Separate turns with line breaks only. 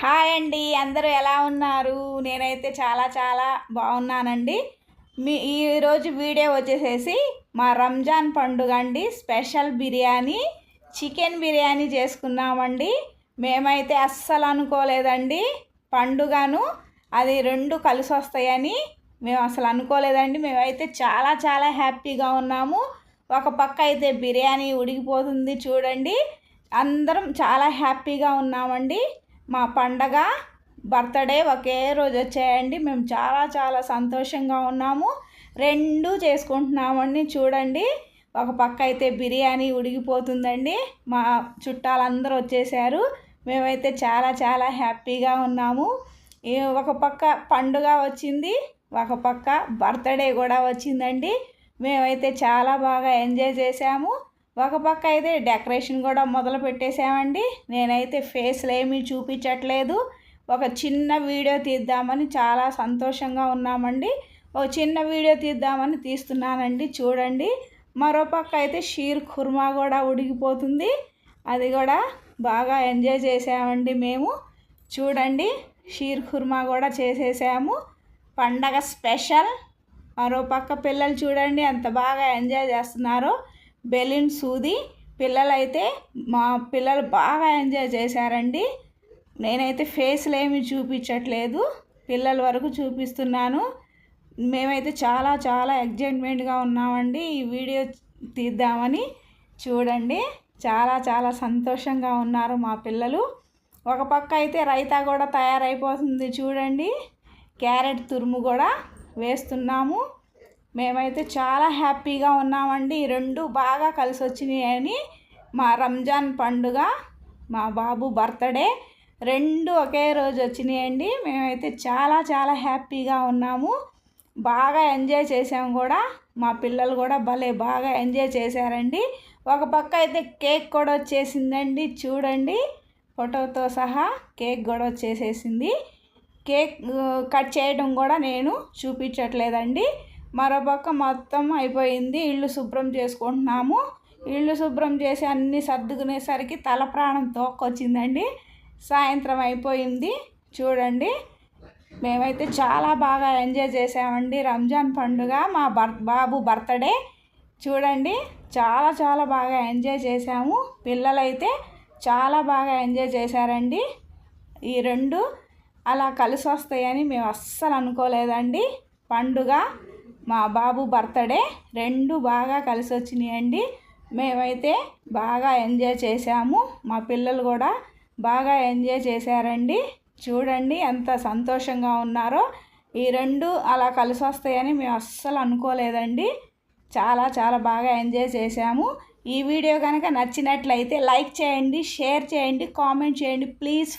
Hi అండి అందరూ ఎలా ఉన్నారు? నేనైతే చాలా చాలా బాగున్నానండి. మీ ఈరోజు వీడియో వచ్చేసేసి మా రంజాన్ పండుగ అండి. స్పెషల్ బిర్యానీ చికెన్ బిర్యానీ చేసుకున్నామండి. మేమైతే అస్సలు అనుకోలేదండి పండుగను. అది రెండు కలిసి వస్తాయని మేము అసలు అనుకోలేదండి. మేమైతే చాలా చాలా హ్యాపీగా ఉన్నాము. ఒక పక్క అయితే బిర్యానీ ఉడికిపోతుంది చూడండి. అందరం చాలా హ్యాపీగా ఉన్నామండి. మా పండగ బర్త్డే ఒకే రోజు వచ్చాయండి. మేము చాలా చాలా సంతోషంగా ఉన్నాము. రెండు చేసుకుంటున్నామండి చూడండి. ఒక పక్క అయితే బిర్యానీ ఉడిగిపోతుందండి మా చుట్టాలందరూ వచ్చేసారు. మేమైతే చాలా చాలా హ్యాపీగా ఉన్నాము. ఒక పక్క పండుగ వచ్చింది ఒక పక్క బర్త్డే కూడా వచ్చిందండి. మేమైతే చాలా బాగా ఎంజాయ్ చేసాము ఒక పక్క అయితే డెకరేషన్ కూడా మొదలు పెట్టేసామండి నేనైతే ఫేస్లు ఏమీ చూపించట్లేదు. ఒక చిన్న వీడియో తీద్దామని చాలా సంతోషంగా ఉన్నామండి. ఒక చిన్న వీడియో తీద్దామని తీస్తున్నానండి చూడండి. మరో పక్క అయితే షీర్ కుర్మా కూడా ఉడికిపోతుంది. అది కూడా బాగా ఎంజాయ్ చేసామండి మేము. చూడండి షీర్ కుర్మా కూడా చేసేసాము. పండగ స్పెషల్. మరో పక్క పిల్లలు చూడండి ఎంత బాగా ఎంజాయ్ చేస్తున్నారో. బెలూన్ సూది. పిల్లలైతే మా పిల్లలు బాగా ఎంజాయ్ చేశారండి. నేనైతే ఫేస్లు ఏమి చూపించట్లేదు. పిల్లల వరకు చూపిస్తున్నాను. మేమైతే చాలా చాలా ఎగ్జైట్మెంట్గా ఉన్నామండి. ఈ వీడియో తీద్దామని చూడండి. చాలా చాలా సంతోషంగా ఉన్నారు మా పిల్లలు. ఒక పక్క అయితే రైతా కూడా తయారైపోతుంది చూడండి. క్యారెట్ తురుము కూడా వేస్తున్నాము. మేమైతే చాలా హ్యాపీగా ఉన్నామండి. రెండు బాగా కలిసి వచ్చినాయని మా రంజాన్ పండుగ మా బాబు బర్త్డే రెండు ఒకే రోజు వచ్చినాయండి మేమైతే చాలా చాలా హ్యాపీగా ఉన్నాము. బాగా ఎంజాయ్ చేసాము కూడా. మా పిల్లలు కూడా భలే బాగా ఎంజాయ్ చేశారండి. ఒక పక్క అయితే కేక్ కూడా వచ్చేసిందండి. చూడండి ఫోటోతో సహా కేక్ కూడా వచ్చేసేసింది. కేక్ కట్ చేయడం కూడా నేను చూపించట్లేదండి. మరోపక్క మొత్తం అయిపోయింది. ఇల్లు శుభ్రం చేసుకుంటున్నాము. ఇల్లు శుభ్రం చేసి అన్నీ సర్దుకునేసరికి తల ప్రాణం తోక్కొచ్చిందండి. సాయంత్రం అయిపోయింది. చూడండి. మేమైతే చాలా బాగా ఎంజాయ్ చేసామండి. రంజాన్ పండుగ మా బర్ బాబు బర్త్డే. చూడండి. చాలా చాలా బాగా ఎంజాయ్ చేసాము. పిల్లలైతే చాలా బాగా ఎంజాయ్ చేశారండి. ఈ రెండు అలా కలిసి వస్తాయని మేము అస్సలు అనుకోలేదండి. పండుగ మా బాబు బర్త్డే రెండు బాగా కలిసి వచ్చినాయండి. మేమైతే బాగా ఎంజాయ్ చేసాము మా పిల్లలు కూడా బాగా ఎంజాయ్ చేశారండి. చూడండి ఎంత సంతోషంగా ఉన్నారో. ఈ రెండు అలా కలిసి వస్తాయని మేము అస్సలు అనుకోలేదండి. చాలా చాలా బాగా ఎంజాయ్ చేసాము ఈ వీడియో కనుక నచ్చినట్లయితే లైక్ చేయండి షేర్ చేయండి కామెంట్ చేయండి. ప్లీజ్